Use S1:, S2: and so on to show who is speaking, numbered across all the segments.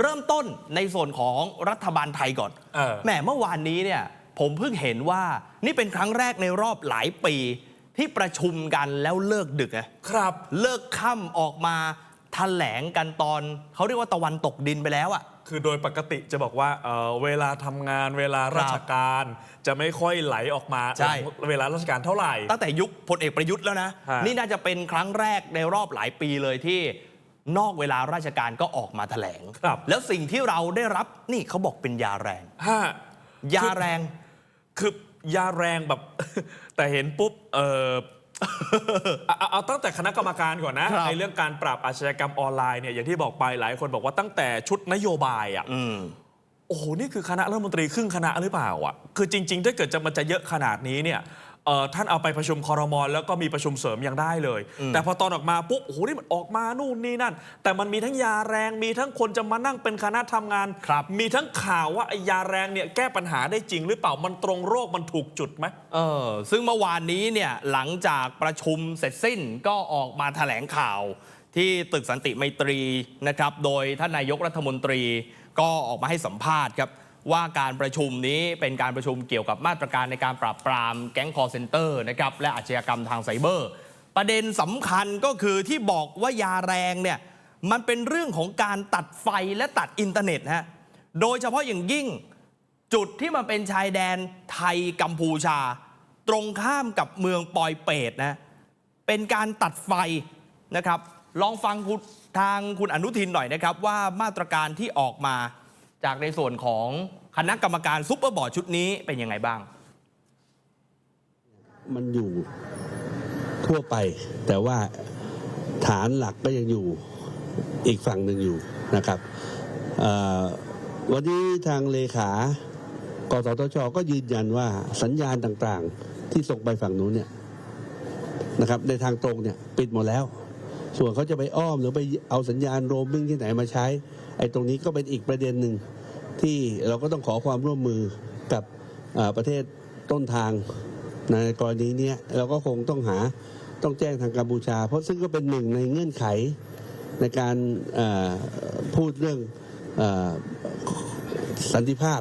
S1: เริ่มต้นในส่วนของรัฐบาลไทยก่อน
S2: เออ
S1: แหมเมื่อวานนี้เนี่ยผมเพิ่งเห็นว่านี่เป็นครั้งแรกในรอบหลายปี ที่ประชุมกันแล้วเลิกดึกอะ
S2: ครับ
S1: เลิกค่ำออกมาแถลงกันตอนเขาเรียกว่าตะวันตกดินไปแล้วอะ
S2: คือโดยปกติจะบอกว่าเอ่อเวลาทำงานเวลาราชการ จะไม่ค่อยไหลออกมา
S1: ใช่
S2: เวลาราชการเท่าไหร่
S1: ตั้งแต่ยุคพลเอกประยุทธ์แล้วนะ
S2: ฮะ
S1: นี่น่าจะเป็นครั้งแรกในรอบหลายปีเลยที่ นอกเวลาราชการก็ออกมาแถลง
S2: ครับ
S1: แล้วสิ่งที่เราได้รับนี่เขาบอกเป็นยาแรง
S2: ฮะ
S1: ยาแรง
S2: คือยาแรงแบบ แต่เห็นปุ๊บ เออ เอาเอาเอาตั้งแต่คณะกรรมการก่อนนะครับ ในเรื่องการปราบอาชญากรรมออนไลน์เนี่ยอย่างที่บอกไปหลายคนบอกว่าตั้งแต่ชุดนโยบายอะ
S1: อืม
S2: โอ้โห นี่คือคณะรัฐมนตรีครึ่งคณะหรือเปล่าอะ คือจริง ๆ ถ้าเกิดจะมันจะเยอะขนาดนี้เนี่ย เอ่อท่านเอาไปประชุมคอรมอแล้วก็มีประชุมเสริมยังได้เลย
S1: อืม
S2: แต่พอตอนออกมาปุ๊บโอ้โหนี่มันออกมานู่นนี่นั่น แต่มันมีทั้งยาแรงมีทั้งคนจะมานั่งเป็นคณะทำงาน
S1: ครับ
S2: มีทั้งข่าวว่าไอ้ยาแรงเนี่ยแก้ปัญหาได้จริงหรือเปล่ามันตรงโรคมันถูกจุดไหม
S1: เออซึ่งเมื่อวานนี้เนี่ยหลังจากประชุมเสร็จสิ้นก็ออกมาแถลงข่าว ที่ตึกสันติไมตรีนะครับ โดยท่านนายกรัฐมนตรีก็ออกมาให้สัมภาษณ์ครับ ว่าการประชุมนี้เป็นการประชุมเกี่ยวกับมาตรการในการปราบปรามแก๊งคอร์เซนเตอร์นะครับและอาชญากรรมทางไซเบอร์ ประเด็นสำคัญก็คือที่บอกว่ายาแรงเนี่ยมันเป็นเรื่องของการตัดไฟและตัดอินเทอร์เน็ตฮะโดยเฉพาะอย่างยิ่งจุดที่มันเป็นชายแดนไทยกัมพูชา ตรงข้ามกับเมืองปอยเปตนะเป็นการตัดไฟนะครับ ลองฟังทางคุณอนุทินหน่อยนะครับว่ามาตรการที่ออกมา จากในส่วนของคณะกรรมการซุปเปอร์บอร์ดชุดนี้เป็นยังไงบ้าง
S3: มันอยู่ทั่วไป แต่ว่าฐานหลักก็ยังอยู่อีกฝั่งหนึ่งอยู่นะครับวันนี้ทางเลขากสทชก็ยืนยันว่าสัญญาณต่างๆ ที่ส่งไปฝั่งนู้นเนี่ยนะครับ ในทางตรงเนี่ยปิดหมดแล้ว ส่วนเขาจะไปอ้อมหรือไปเอาสัญญาณโรมมิ่งที่ไหนมาใช้ ไอ้ตรงนี้ก็เป็นอีกประเด็นหนึ่ง ที่เราก็ต้องขอความร่วมมือกับประเทศต้นทางในกรณีนี้เราก็คงต้องหาต้องแจ้งทางกัมพูชา เพราะซึ่งก็เป็นหนึ่งในเงื่อนไขในการพูดเรื่องอสันติภาพ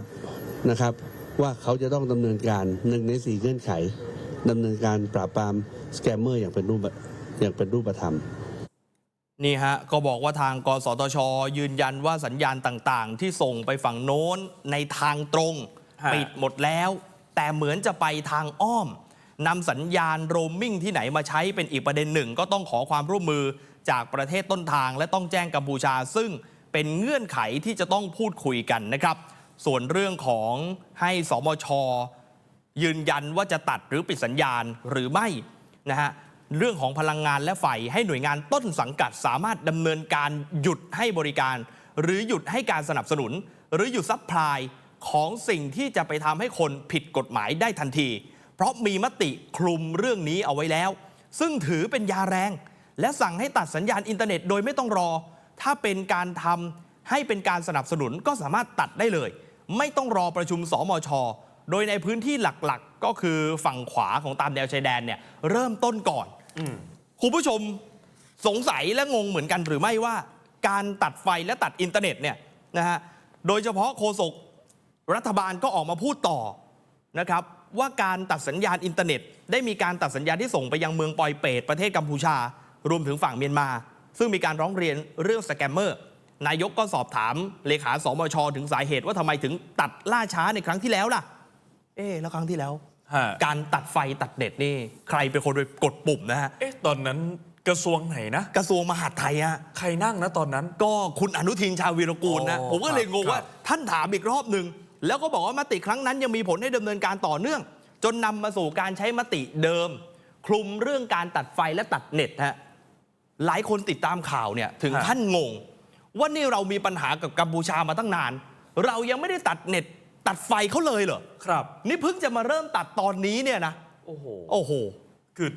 S3: นะครับ ว่าเขาจะต้องดำเนินการหนึ่งในสี่เงื่อนไขดำเนินการปราบปรามสแกมเมอร์อย่างเป็นรูปอย่างเป็นรูปธรรม
S1: นี่ฮะก็บอกว่าทางกสทช ยืนยันว่าสัญญาณต่างๆ ที่ส่งไปฝั่งโน้นในทางตรง
S2: ฮะ
S1: ปิดหมดแล้ว แต่เหมือนจะไปทางอ้อมนำสัญญาณโรมมิ่งที่ไหนมาใช้เป็นอีกประเด็นหนึ่ง ก็ต้องขอความร่วมมือจากประเทศต้นทาง และต้องแจ้งกัมพูชา ซึ่งเป็นเงื่อนไขที่จะต้องพูดคุยกันนะครับ ส่วนเรื่องของให้สมช ยืนยันว่าจะตัดหรือปิดสัญญาณหรือไม่นะฮะ เรื่องของพลังงานและไฟให้หน่วยงานต้นสังกัดสามารถดำเนินการหยุดให้บริการ หรือหยุดให้การสนับสนุน หรือหยุดซัพพลายของสิ่งที่จะไปทำให้คนผิดกฎหมายได้ทันที เพราะมีมติคลุมเรื่องนี้เอาไว้แล้ว ซึ่งถือเป็นยาแรง และสั่งให้ตัดสัญญาณอินเทอร์เน็ตโดยไม่ต้องรอ ถ้าเป็นการทำให้เป็นการสนับสนุนก็สามารถตัดได้เลย ไม่ต้องรอประชุมสมชโดยในพื้นที่หลักๆ ก็คือฝั่งขวาของตามแนวชายแดนเนี่ยเริ่มต้นก่อน คุณผู้ชมสงสัยและงงเหมือนกันหรือไม่ว่า การตัดไฟและตัดอินเทอร์เน็ตเนี่ยนะฮะโดยเฉพาะโฆษกรัฐบาลก็ออกมาพูดต่อนะครับว่าการตัดสัญญาณอินเทอร์เน็ต ได้มีการตัดสัญญาณที่ส่งไปยังเมืองปอยเปตประเทศกัมพูชา รวมถึงฝั่งเมียนมา ซึ่งมีการร้องเรียนเรื่องสแกมเมอร์นายกก็สอบถามเลขาสมช ถึงสาเหตุว่าทำไมถึงตัดล่าช้าในครั้งที่แล้วล่ะ เอ๊แล้วครั้งที่แล้ว
S2: ฮะ
S1: การตัดไฟตัดเน็ตนี่ ใครเป็นคนไปกดปุ่มนะฮะ
S2: เอ๊ะตอนนั้นกระทรวงไหนนะ
S1: กระทรวงมหาดไทยฮะ
S2: ใครนั่งนะตอนนั้น
S1: ก็คุณอนุทินชาญวีรกูลนะ
S2: อ๋อ
S1: ผมก็เลยงง
S2: ครับ
S1: ว่าท่านถามอีกรอบหนึ่ง แล้วก็บอกว่ามติครั้งนั้นยังมีผลให้ดำเนินการต่อเนื่อง จนนำมาสู่การใช้มติเดิม คลุมเรื่องการตัดไฟและตัดเน็ตฮะหลายคนติดตามข่าวเนี่ยถึง
S2: ฮะ
S1: ขั้นงง ว่านี่เรามีปัญหากับกัมพูชามาตั้งนาน เรายังไม่ได้ตัดเน็ต ตัดไฟเขาเลยเหรอ
S2: ครับ
S1: นี่เพิ่งจะมาเริ่มตัดตอนนี้เนี่ยนะ
S2: โอ้โห
S1: โอ้โห
S2: คือ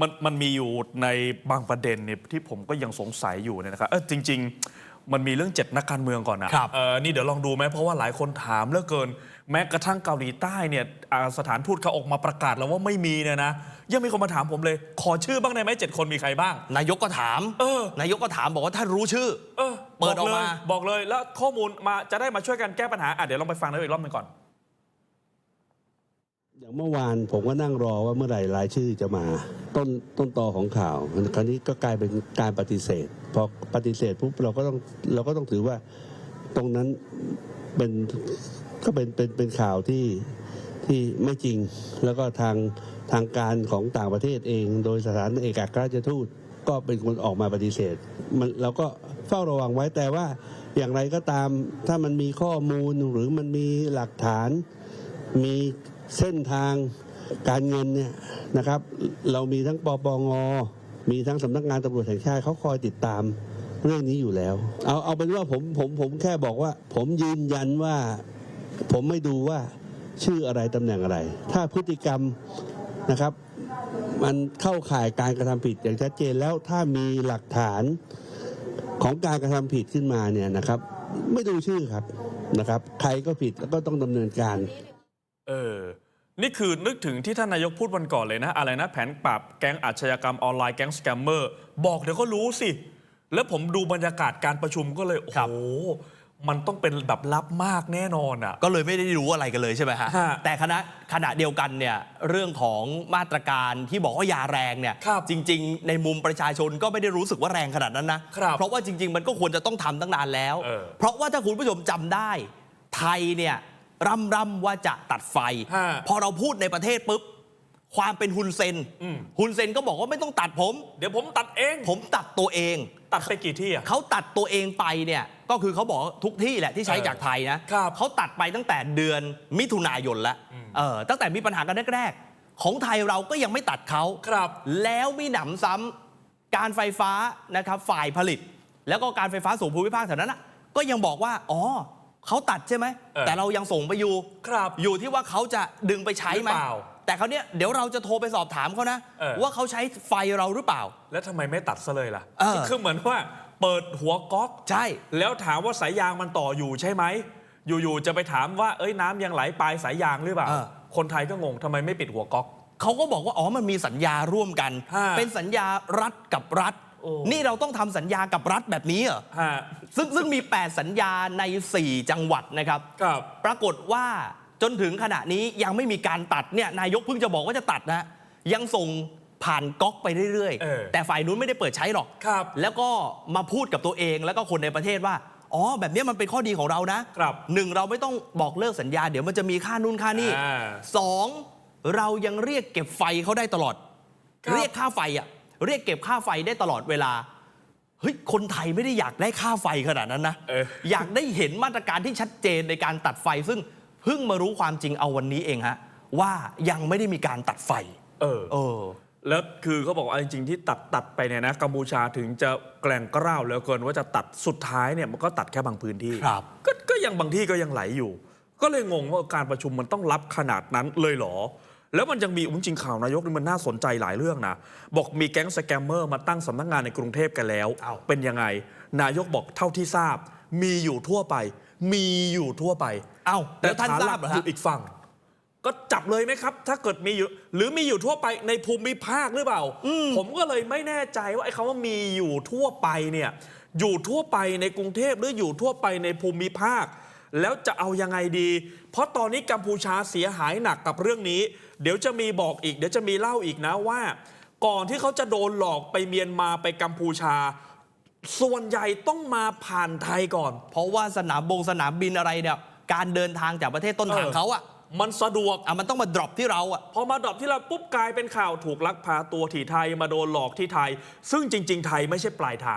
S2: มันมันมีอยู่ในบางประเด็นเนี่ยที่ผมก็ยังสงสัยอยู่เนี่ยนะครับเออจริง ๆ มันมีเรื่องเจ็ดนักการเมืองก่อนนะครับ เออนี่เดี๋ยวลองดูไหมเพราะว่าหลายคนถามเหลือเกิน แม้กระทั่งเกาหลีใต้เนี่ยอ่าสถานทูตเขาออกมาประกาศแล้วว่าไม่มีเนี่ยนะ ยังมีคนมาถามผมเลย ขอชื่อบ้างได้ไหมเจ็ดคนมีใครบ้าง
S1: นายกก็ถาม
S2: เออ
S1: นายกก็ถามบอกว่าท่านรู้ชื่อ
S2: เออ
S1: เปิดออกมา
S2: บเลยบอกเลยแล้วข้อมูลมาจะได้มาช่วยกันแก้ปัญหาอะเดี๋ยวลองไปฟังนายกอีกรอบหนึงก่อน
S3: อย่างเมื่อวานผมก็นั่งรอว่าเมื่อไหร่รายชื่อจะมา ต้นต้นตอของข่าวคราวนี้ก็กลายเป็นการปฏิเสธพอปฏิเสธปุ๊บเราก็ต้องเราก็ต้องถือว่าตรงนั้นเป็นก็เป็นเป็นเป็นข่าวที่ที่ไม่จริง แล้วก็ทางทางการของต่างประเทศเอง โดยสถานเอกอัครราชทูตก็เป็นคนออกมาปฏิเสธมันเราก็ เฝ้าระวังไว้แต่ว่าอย่างไรก็ตามถ้ามันมีข้อมูลหรือมันมีหลักฐาน มีเส้นทางการเงินเนี่ยนะครับ เรามีทั้งปปงมีทั้งสำนักงานตำรวจแห่งชาติเขาคอยติดตามเรื่องนี้อยู่แล้ว เอาเอาเป็นว่าผมผมผมแค่บอกว่า ผมยืนยันว่า ผมไม่ดูว่าชื่ออะไรตำแหน่งอะไร ถ้าพฤติกรรมนะครับ มันเข้าข่ายการกระทำผิดอย่างชัดเจนแล้วถ้ามีหลักฐาน ของการกระทำผิดขึ้นมาเนี่ยนะครับ ไม่ดูชื่อครับนะครับ ใครก็ผิดแล้วก็ต้องดำเนินการ
S2: เออ นี่คือนึกถึงที่ท่านนายกพูดวันก่อนเลยนะ อะไรนะแผนปราบแก๊งอาชญากรรมออนไลน์แก๊งสแกมเมอร์บอกเดี๋ยวก็รู้สิ แล้วผมดูบรรยากาศการประชุมก็เลย โอ้
S1: ครั
S2: โห
S1: บ
S2: มันต้องเป็นแบบลับมากแน่นอนอะ
S1: ก็เลยไม่ได้รู้อะไรกันเลยใช่ไหมฮะ
S2: ฮะ
S1: แต่คณะขณะเดียวกันเนี่ยเรื่องของมาตรการที่บอกว่ายาแรงเนี่ย
S2: ครับ
S1: จริง ๆ ในมุมประชาชนก็ไม่ได้รู้สึกว่าแรงขนาดนั้นนะครับเพราะว่าจริง ๆ มันก็ควรจะต้องทำตั้งนานแล้ว
S2: เออ
S1: เพราะว่าถ้าคุณผู้ชมจำได้ ไทยเนี่ยร่ำร่ำว่าจะตัดไฟ
S2: ฮะ
S1: พอเราพูดในประเทศปุ๊บ ความเป็นฮุนเซน
S2: อืม
S1: ฮุนเซนก็บอกว่าไม่ต้องตัดผม
S2: เดี๋ยวผมตัดเอง
S1: ผมตัดตัวเอง
S2: ตัดไปกี่ที่อะ
S1: เขาตัดตัวเองไปเนี่ยก็คือเขาบอกว่าทุกที่แหละที่ใช้
S2: เออ
S1: จากไทยนะครับเขาตัดไปตั้งแต่เดือนมิถุนายนแล้วเออตั้งแต่มีปัญหากันแรกๆของไทยเราก็ยังไม่ตัดเขา
S2: ครับ
S1: แล้วมีหนำซ้ำการไฟฟ้านะครับฝ่ายผลิต แล้วก็การไฟฟ้าส่วนภูมิภาคแถวนั้นนะก็ยังบอกว่าอ๋อเขาตัดใช่ไหม
S2: เออ
S1: แต่เรายังส่งไปอยู่
S2: ครับ
S1: อยู่ที่ว่าเขาจะดึงไปใช้ไหม
S2: หรือเปล่า
S1: แต่เขาวเนี้ยเดี๋ยวเราจะโทรไปสอบถามเขานะ
S2: เออ
S1: ว่าเขาใช้ไฟเราหรือเปล่า
S2: แล้วทำไมไม่ตัดซะเลยล่ะ
S1: เออ
S2: คือเหมือนว่าเปิดหัวก๊อก
S1: ใช่
S2: แล้วถามว่าสายยางมันต่ออยู่ใช่ไหม อยู่ๆจะไปถามว่าเอ้ยน้ำยังไหลปลายสายยางหรือเปล่า
S1: เออ
S2: คนไทยก็งงทำไมไม่ปิดหัวก๊อก
S1: เขาก็บอกว่า อ๋อ มันมีสัญญาร่วมกัน
S2: ฮะ
S1: เป็นสัญญารัฐกับรัฐ
S2: โอ้
S1: นี่เราต้องทำสัญญากับรัฐแบบนี้เหรอ
S2: ฮะ
S1: ซึ่งซึ่งมี 8 สัญญาใน 4 จังหวัดนะครับ
S2: ครับ
S1: ปรากฏว่า จนถึงขณะนี้ยังไม่มีการตัดเนี่ยนายกเพิ่งจะบอกว่าจะตัดนะยังส่งผ่านก๊อกไปเรื่อย
S2: เออ
S1: แต่ฝ่ายนู้นไม่ได้เปิดใช้หรอก
S2: ครับ
S1: แล้วก็มาพูดกับตัวเองแล้วก็คนในประเทศว่า อ๋อ แบบนี้มันเป็นข้อดีของเรานะครับ หนึ่งเราไม่ต้องบอกเลิกสัญญา เดี๋ยวมันจะมีค่านู่นค่านี่
S2: อ่า
S1: สองเรายังเรียกเก็บไฟเขาได้ตลอด
S2: ครับ
S1: เรียกค่าไฟอะเรียกเก็บค่าไฟได้ตลอดเวลา เฮ้ย คนไทยไม่ได้อยากได้ค่าไฟขนาดนั้นนะ
S2: เออ
S1: อ ยากได้เห็นมาตรการที่ชัดเจนในการตัดไฟซึ่ง เพิ่งมารู้ความจริงเอาวันนี้เองฮะว่ายังไม่ได้มีการตัดไฟ
S2: เออ
S1: เออ
S2: แล้วคือเขาบอกว่าจริงๆที่ตัดตัดไปเนี่ยนะกัมพูชาถึงจะแกล่งกล้าวเหลือเกินว่าจะตัดสุดท้ายเนี่ยมันก็ตัดแค่บางพื้นที่
S1: ครับ
S2: ก็ก็ยังบางที่ก็ยังไหลอยู่ ก็เลยงงว่าการประชุมมันต้องรับขนาดนั้นเลยเหรอ แล้วมันยังมีจริงๆข่าวนายกนี่มันน่าสนใจหลายเรื่องนะ บอกมีแก๊งสแกมเมอร์มาตั้งสำนักงานในกรุงเทพกันแล้ว
S1: อ้าว
S2: เป็นยังไง นายกบอกเท่าที่ทราบ มีอยู่ทั่วไป มีอยู่ทั่วไป
S1: เอ้าแล้วท่าน
S2: ฐ
S1: ทรา
S2: หลั
S1: บเหรอ
S2: อ
S1: ฮะ
S2: ยู่อีกฝั่ง ก็จับเลยไหมครับ ถ้าเกิดมีอยู่ หรือมีอยู่ทั่วไปในภูมิภาคหรือเปล่า ผมก็เลยไม่แน่ใจว่าไอ้คำว่ามีอยู่ทั่วไปเนี่ยอยู่ทั่วไปในกรุงเทพหรืออยู่ทั่วไปในภูมิภาค แล้วจะเอายังไงดี เพราะตอนนี้กัมพูชาเสียหายหนักกับเรื่องนี้ เดี๋ยวจะมีบอกอีก เดี๋ยวจะมีเล่าอีกนะว่า ก่อนที่เขาจะโดนหลอกไปเมียนมาไปกัมพูชา ส่วนใหญ่ต้องมาผ่านไทยก่อน
S1: เพราะว่าสนามบงสนามบินอะไรเนี่ยการเดินทางจากประเทศต้นทาง
S2: เออ
S1: เขาอะ
S2: มันสะดวก
S1: อะมันต้องมาดรอปที่เราอะ
S2: พอมาดรอปที่เราปุ๊บกลายเป็นข่าวถูกลักพาตัวที่ไทยมาโดนหลอกที่ไทย ซึ่งจริง ๆ ไทยไม่ใช่ปลายทาง